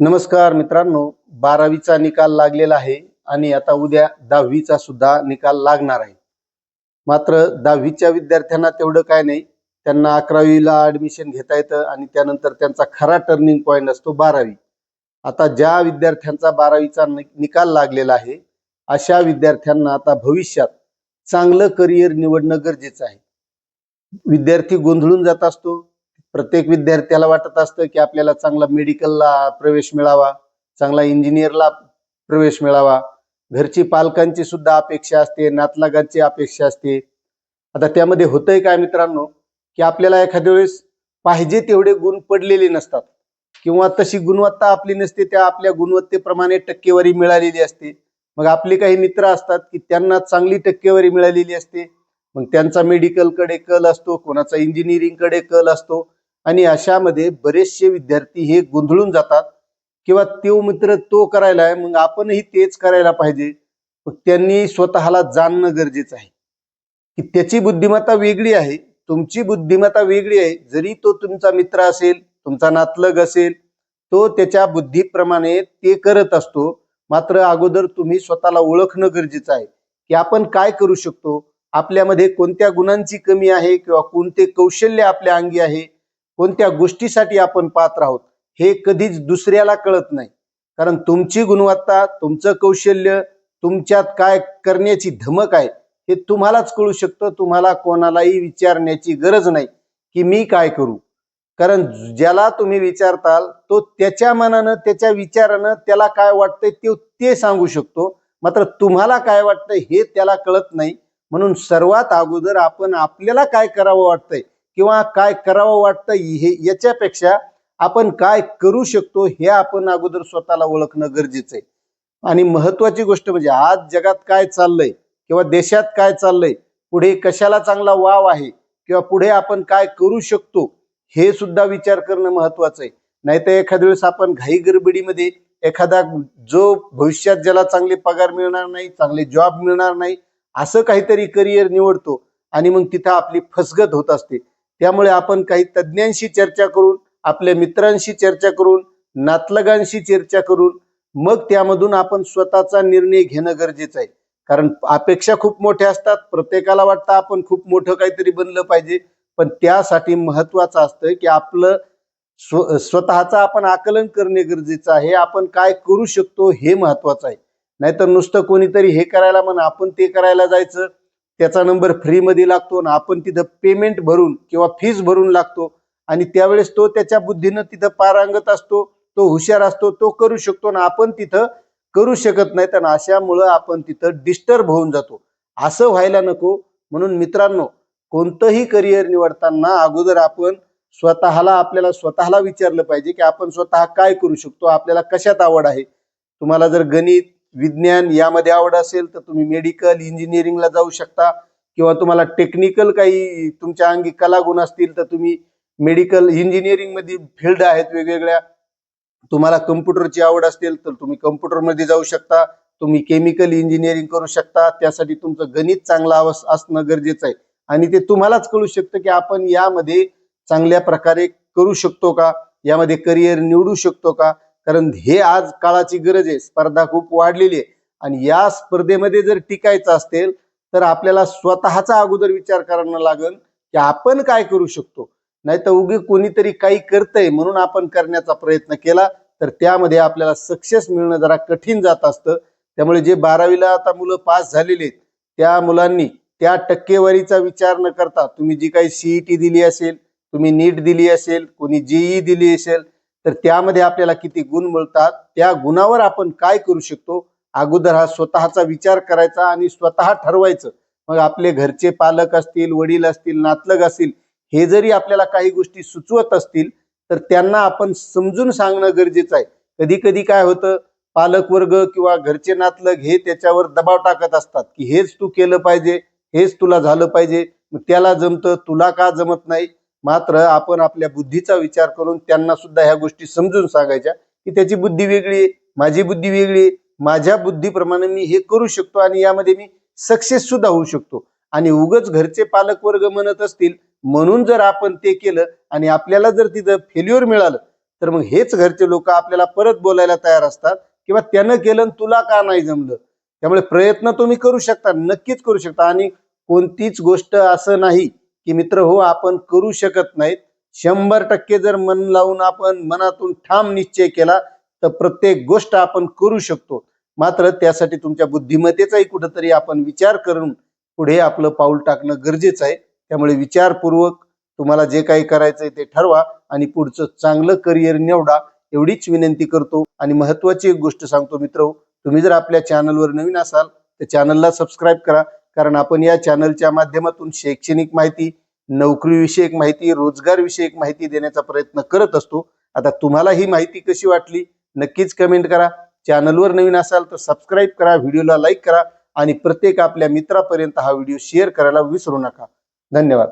नमस्कार मित्रांनो बारावीचा निकाल लागलेला आहे आणि आता उद्या दहावीचा सुद्धा निकाल लागणार आहे. मात्र दहावीच्या विद्यार्थ्यांना तेवढं काय नाही त्यांना अकरावीला ऍडमिशन घेता येतं आणि त्यानंतर त्यांचा खरा टर्निंग पॉईंट असतो बारावी. आता ज्या विद्यार्थ्यांचा बारावीचा निकाल लागलेला आहे अशा विद्यार्थ्यांना आता भविष्यात चांगलं करिअर निवडणं गरजेचं आहे. विद्यार्थी गोंधळून जात असतो प्रत्येक विद्यार्थ्याला वाटत असतं की आपल्याला चांगला मेडिकलला प्रवेश मिळावा चांगला इंजिनियरला प्रवेश मिळावा. घरची पालकांची सुद्धा अपेक्षा असते नातलागांची अपेक्षा असते. आता त्यामध्ये होतंय काय मित्रांनो की आपल्याला एखाद्या वेळेस पाहिजे तेवढे गुण पडलेले नसतात. किंवा तशी गुणवत्ता आपली नसते त्या आपल्या गुणवत्तेप्रमाणे टक्केवारी मिळालेली असते. मग आपले काही मित्र असतात की त्यांना चांगली टक्केवारी मिळालेली असते. मग त्यांचा मेडिकलकडे कल असतो कोणाचा इंजिनिअरिंगकडे कल असतो. आणि अशामध्ये बरेचसे विद्यार्थी हे गोंधळून जातात किंवा तो मित्र तो करायला आहे मग आपणही तेच करायला पाहिजे. त्यांनी स्वतःला जाणणं गरजेचं आहे. की त्याची बुद्धिमत्ता वेगळी आहे तुमची बुद्धिमत्ता वेगळी आहे. जरी तो तुमचा मित्र असेल तुमचा नातलग असेल तो त्याच्या बुद्धीप्रमाणे ते करत असतो. मात्र अगोदर तुम्ही स्वतःला ओळखणं गरजेचं आहे. की आपण काय करू शकतो? आपल्यामध्ये कोणत्या गुणांची कमी आहे किंवा कोणते कौशल्य आपल्या अंगी आहे? कोणत्या गोष्टीसाठी आपण पात्र आहोत हे कधीच दुसऱ्याला कळत नाही. कारण तुमची गुणवत्ता तुमचं कौशल्य तुमच्यात काय करण्याची धमक आहे हे तुम्हालाच कळू शकतं. तुम्हाला कोणालाही विचारण्याची गरज नाही की मी काय करू. कारण ज्याला तुम्ही विचारताल तो त्याच्या मनानं त्याच्या विचारानं त्याला काय वाटतंय ते ते सांगू शकतो. मात्र तुम्हाला काय वाटतंय हे त्याला कळत नाही. म्हणून सर्वात अगोदर आपण आपल्याला काय करावं वाटतंय किंवा काय करावं वाटतं हे याच्यापेक्षा आपण काय करू शकतो हे आपण अगोदर स्वतःला ओळखणं गरजेचं आहे. आणि महत्वाची गोष्ट म्हणजे आज जगात काय चाललंय किंवा देशात काय चाललंय पुढे कशाला चांगला वाव आहे किंवा पुढे आपण काय करू शकतो हे सुद्धा विचार करणं महत्वाचं आहे. नाहीतर एखाद्या वेळेस आपण घाई गरबडीमध्ये एखादा जो भविष्यात ज्याला चांगले पगार मिळणार नाही चांगले जॉब मिळणार नाही असं काहीतरी करिअर निवडतो आणि मग तिथं आपली फसगत होत असते. त्यामुळे आपण काही तज्ज्ञांशी चर्चा करून आपल्या मित्रांशी चर्चा करून नातलगांशी चर्चा करून मग त्यामधून आपण स्वतःचा निर्णय घेणं गरजेचं आहे. कारण अपेक्षा खूप मोठ्या असतात प्रत्येकाला वाटतं आपण खूप मोठं काहीतरी बनलं पाहिजे पण त्यासाठी महत्वाचं असतं की आपलं स्व स्वतःचं आपण आकलन करणे गरजेचं आहे आपण काय करू शकतो हे महत्वाचं आहे. नाहीतर नुसतं कोणीतरी हे करायला म्हणा आपण ते करायला जायचं त्याचा नंबर फ्रीमध्ये लागतो आणि आपण तिथं पेमेंट भरून किंवा फीज भरून लागतो. आणि त्यावेळेस तो त्याच्या बुद्धीनं तिथं पारांगत असतो तो हुशार असतो तो करू शकतो आणि आपण तिथं करू शकत नाही तर अशामुळं आपण तिथं डिस्टर्ब होऊन जातो. असं व्हायला नको. म्हणून मित्रांनो कोणतंही करिअर निवडताना अगोदर आपण स्वतःला आपल्याला स्वतःला विचारलं पाहिजे की आपण स्वतः काय करू शकतो आपल्याला कशात आवड आहे? तुम्हाला जर गणित विज्ञान यामध्ये आवड असेल तर तुम्ही मेडिकल इंजिनिअरिंगला जाऊ शकता. किंवा तुम्हाला टेक्निकल काही तुमच्या अंगी कलागुण असतील तर तुम्ही मेडिकल इंजिनिअरिंगमध्ये फील्ड आहेत वेगवेगळ्या. तुम्हाला कम्प्युटरची आवड असेल तर तुम्ही कम्प्युटरमध्ये जाऊ शकता. तुम्ही केमिकल इंजिनिअरिंग करू शकता. त्यासाठी तुमचं गणित चांगलं अवस असणं गरजेचं आहे. आणि ते तुम्हालाच कळू शकतं की आपण यामध्ये चांगल्या प्रकारे करू शकतो का? यामध्ये करिअर निवडू शकतो का? कारण हे आज काळाची गरज आहे. स्पर्धा खूप वाढलेली आहे. आणि या स्पर्धेमध्ये जर टिकायचं असेल तर आपल्याला स्वतःचा अगोदर विचार करावा लागेल की आपण काय करू शकतो. नाही तर उगी कोणीतरी काही करतंय म्हणून आपण करण्याचा प्रयत्न केला तर त्यामध्ये आपल्याला सक्सेस मिळणं जरा कठीण जात असतं. त्यामुळे जे बारावीला आता मुलं पास झालेले आहेत त्या मुलांनी त्या टक्केवारीचा विचार न करता तुम्ही जी काही सीईटी दिली असेल तुम्ही नीट दिली असेल कोणी जीई दिली असेल तर त्यामध्ये आपल्याला किती गुण मिळतात? त्या गुणावर आपण काय करू शकतो? अगोदर हा स्वतःचा विचार करायचा आणि स्वतः ठरवायचं. मग आपले घरचे पालक असतील वडील असतील नातलग असतील हे जरी आपल्याला काही गोष्टी सुचवत असतील तर त्यांना आपण समजून सांगणं गरजेचं आहे. कधी कधी काय होतं? पालक वर्ग किंवा घरचे नातलग हे त्याच्यावर दबाव टाकत असतात की हेच तू केलं पाहिजे हेच तुला झालं पाहिजे. मग त्याला जमतं तुला का जमत नाही? मात्र आपण आपल्या बुद्धीचा विचार करून त्यांना सुद्धा ह्या गोष्टी समजून सांगायच्या की त्याची बुद्धी वेगळी माझी बुद्धी वेगळी माझ्या बुद्धीप्रमाणे मी हे करू शकतो आणि यामध्ये मी सक्सेस सुद्धा होऊ शकतो. आणि उगच घरचे पालक वर्ग म्हणत असतील म्हणून जर आपण ते केलं आणि आपल्याला जर तिथं फेल्युअर मिळालं तर मग हेच घरचे लोक आपल्याला परत बोलायला तयार असतात किंवा त्यानं केलं तुला का नाही जमलं? त्यामुळे प्रयत्न तुम्ही करू शकता नक्कीच करू शकता. आणि कोणतीच गोष्ट असं नाही की मित्र हो आपण करू शकत नाहीत. शंभर टक्के जर मन लावून आपण मनातून ठाम निश्चय केला तर प्रत्येक गोष्ट आपण करू शकतो. मात्र त्यासाठी तुमच्या बुद्धिमत्तेचाही कुठंतरी आपण विचार करून पुढे आपलं पाऊल टाकणं गरजेचं आहे. त्यामुळे विचारपूर्वक तुम्हाला जे काही करायचंय ते ठरवा आणि पुढचं चांगलं करिअर निवडा एवढीच विनंती करतो. आणि महत्वाची एक गोष्ट सांगतो मित्र हो, तुम्ही जर आपल्या चॅनलवर नवीन असाल तर चॅनलला सबस्क्राईब करा. कारण आपण या चॅनलच्या माध्यमातून शैक्षणिक माहिती नोकरीविषयक माहिती रोजगार विषयक माहिती देण्याचा प्रयत्न करत असतो. आता तुम्हाला ही माहिती कशी वाटली? नक्कीच कमेंट करा. चॅनलवर नवीन असाल तर सबस्क्राईब करा व्हिडिओला लाईक करा आणि प्रत्येक आपल्या मित्रापर्यंत हा व्हिडिओ शेअर करायला विसरू नका. धन्यवाद.